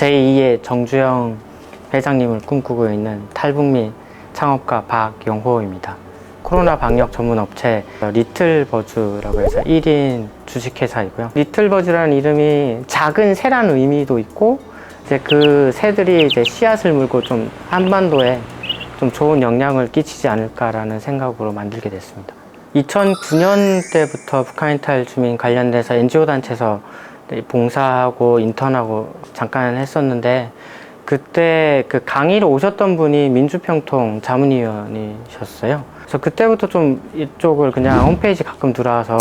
제2의 정주영 회장님을 꿈꾸고 있는 탈북 민 창업가 박용호입니다. 코로나 방역 전문 업체 리틀버즈라고 해서 1인 주식회사이고요. 리틀버즈라는 이름이 작은 새라는 의미도 있고 이제 그 새들이 이제 씨앗을 물고 좀 한반도에 좀 좋은 영향을 끼치지 않을까라는 생각으로 만들게 됐습니다. 2009년 때부터 북한 이탈 주민 관련돼서 NGO 단체에서 봉사하고 인턴하고 잠깐 했었는데 그때 그 강의를 오셨던 분이 민주평통 자문위원이셨어요. 그래서 그때부터 좀 이쪽을 그냥 홈페이지 가끔 들어와서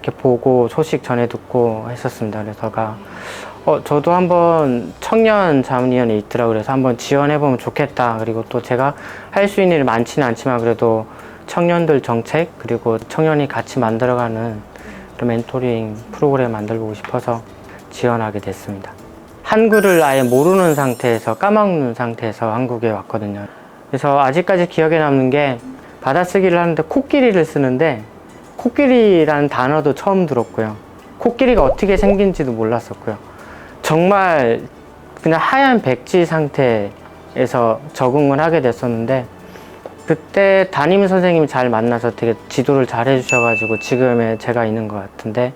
이렇게 보고 소식 전해 듣고 했었습니다. 그래서가 어, 저도 한번 청년 자문위원회 있더라고 그래서 한번 지원해보면 좋겠다. 그리고 또 제가 할 수 있는 일 많지는 않지만 그래도 청년들 정책 그리고 청년이 같이 만들어가는 멘토링 프로그램 만들고 싶어서 지원하게 됐습니다. 한글을 아예 모르는 상태에서 까먹는 상태에서 한국에 왔거든요. 그래서 아직까지 기억에 남는 게 받아쓰기를 하는데 코끼리를 쓰는데 코끼리라는 단어도 처음 들었고요. 코끼리가 어떻게 생긴지도 몰랐었고요. 정말 그냥 하얀 백지 상태에서 적응을 하게 됐었는데 그때 담임 선생님이 잘 만나서 되게 지도를 잘 해주셔가지고 지금의 제가 있는 것 같은데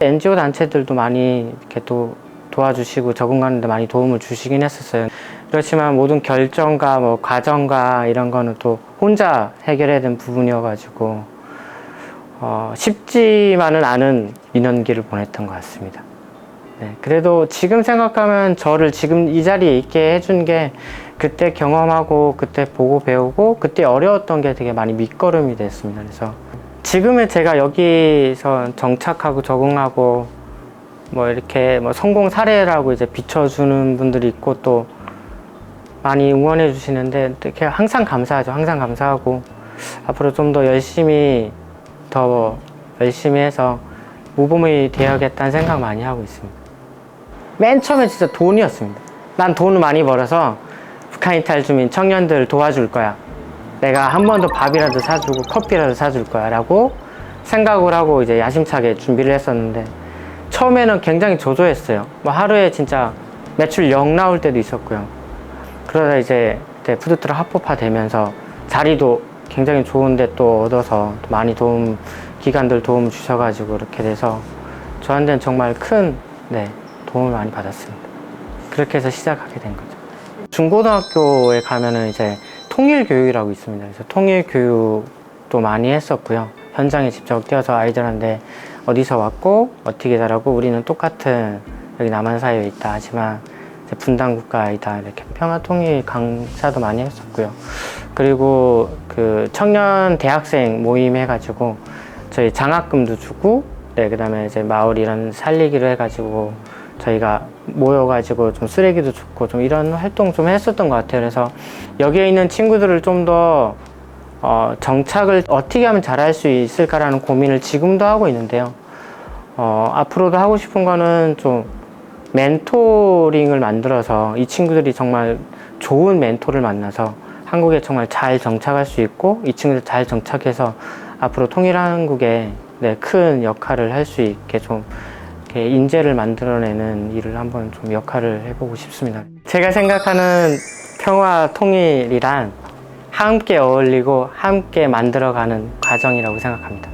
NGO 단체들도 많이 이렇게 또 도와주시고 적응하는데 많이 도움을 주시긴 했었어요. 그렇지만 모든 결정과 뭐 과정과 이런 거는 또 혼자 해결해야 되는 부분이어가지고 어, 쉽지만은 않은 민원기를 보냈던 것 같습니다. 네, 그래도 지금 생각하면 저를 지금 이 자리에 있게 해준 게 그때 경험하고 그때 보고 배우고 그때 어려웠던 게 되게 많이 밑거름이 됐습니다. 그래서 지금의 제가 여기서 정착하고 적응하고 뭐 이렇게 뭐 성공 사례라고 이제 비춰주는 분들이 있고 또 많이 응원해 주시는데 이렇게 항상 감사하죠. 항상 감사하고 앞으로 좀 더 열심히 더 열심히 해서 모범이 되어야겠다는 생각 많이 하고 있습니다. 맨 처음에 진짜 돈이었습니다. 난 돈을 많이 벌어서 북한 이탈 주민 청년들 도와줄 거야. 내가 한 번 더 밥이라도 사주고 커피라도 사줄 거야. 라고 생각을 하고 이제 야심차게 준비를 했었는데 처음에는 굉장히 조조했어요. 뭐 하루에 진짜 매출 0 나올 때도 있었고요. 그러다 이제 푸드트럭 합법화 되면서 자리도 굉장히 좋은데 또 얻어서 또 많이 도움, 기관들 도움 주셔가지고 이렇게 돼서 저한테는 정말 큰, 네, 도움을 많이 받았습니다. 그렇게 해서 시작하게 된 거죠. 중고등학교에 가면은 이제 통일교육이라고 있습니다. 그래서 통일교육도 많이 했었고요. 현장에 직접 뛰어서 아이들한테 어디서 왔고 어떻게 자라고 우리는 똑같은 여기 남한 사회에 있다 하지만 분단 국가이다 이렇게 평화 통일 강사도 많이 했었고요. 그리고 그 청년 대학생 모임 해가지고 저희 장학금도 주고 네 그다음에 이제 마을 이런 살리기로 해가지고 저희가 모여가지고 좀 쓰레기도 줍고 좀 이런 활동 좀 했었던 것 같아요. 그래서 여기에 있는 친구들을 좀더 어, 정착을 어떻게 하면 잘할 수 있을까라는 고민을 지금도 하고 있는데요. 어, 앞으로도 하고 싶은 거는 좀 멘토링을 만들어서 이 친구들이 정말 좋은 멘토를 만나서 한국에 정말 잘 정착할 수 있고 이 친구들 잘 정착해서 앞으로 통일 한국에 네, 큰 역할을 할 수 있게 좀 이렇게 인재를 만들어내는 일을 한번 좀 역할을 해보고 싶습니다. 제가 생각하는 평화 통일이란 함께 어울리고 함께 만들어가는 과정이라고 생각합니다.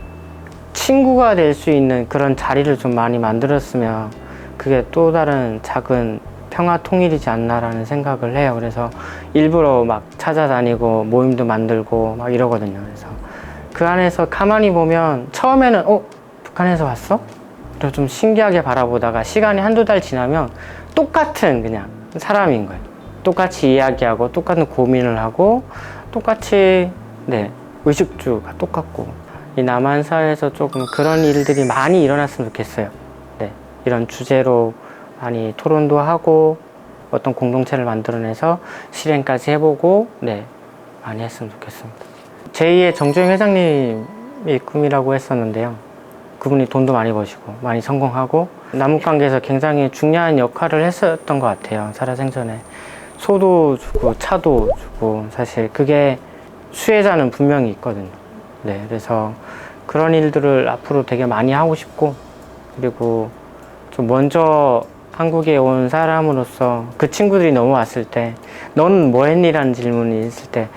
친구가 될 수 있는 그런 자리를 좀 많이 만들었으면 그게 또 다른 작은 평화 통일이지 않나라는 생각을 해요. 그래서 일부러 막 찾아다니고 모임도 만들고 막 이러거든요. 그래서 그 안에서 가만히 보면 처음에는 어 북한에서 왔어? 그래서 좀 신기하게 바라보다가 시간이 한두 달 지나면 똑같은 그냥 사람인 거예요. 똑같이 이야기하고 똑같은 고민을 하고 똑같이 네 의식주가 똑같고 이 남한 사회에서 조금 그런 일들이 많이 일어났으면 좋겠어요. 네 이런 주제로 많이 토론도 하고 어떤 공동체를 만들어내서 실행까지 해보고 네 많이 했으면 좋겠습니다. 제2의 정주영 회장님이 꿈이라고 했었는데요. 그분이 돈도 많이 버시고 많이 성공하고 남북 관계에서 굉장히 중요한 역할을 했었던 것 같아요. 살아생전에 소도 주고 차도 주고 사실 그게 수혜자는 분명히 있거든요. 네, 그래서 그런 일들을 앞으로 되게 많이 하고 싶고 그리고 좀 먼저 한국에 온 사람으로서 그 친구들이 넘어왔을 때 너는 뭐 했니 라는 질문이 있을 때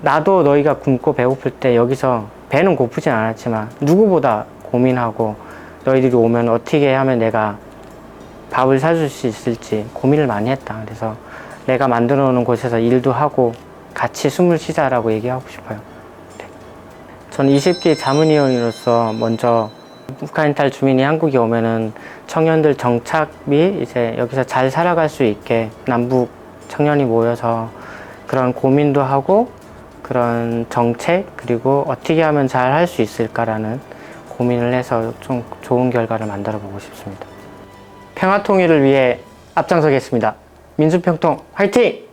나도 너희가 굶고 배고플 때 여기서 배는 고프진 않았지만 누구보다 고민하고 너희들이 오면 어떻게 하면 내가 밥을 사줄 수 있을지 고민을 많이 했다. 그래서 내가 만들어 놓은 곳에서 일도 하고 같이 숨을 쉬자라고 얘기하고 싶어요. 네. 저는 20기 자문위원으로서 먼저 북한 탈 주민이 한국에 오면은 청년들 정착 및 이제 여기서 잘 살아갈 수 있게 남북 청년이 모여서 그런 고민도 하고 그런 정책 그리고 어떻게 하면 잘 할 수 있을까라는 고민을 해서 좀 좋은 결과를 만들어 보고 싶습니다. 평화 통일을 위해 앞장서겠습니다. 민주평통 화이팅!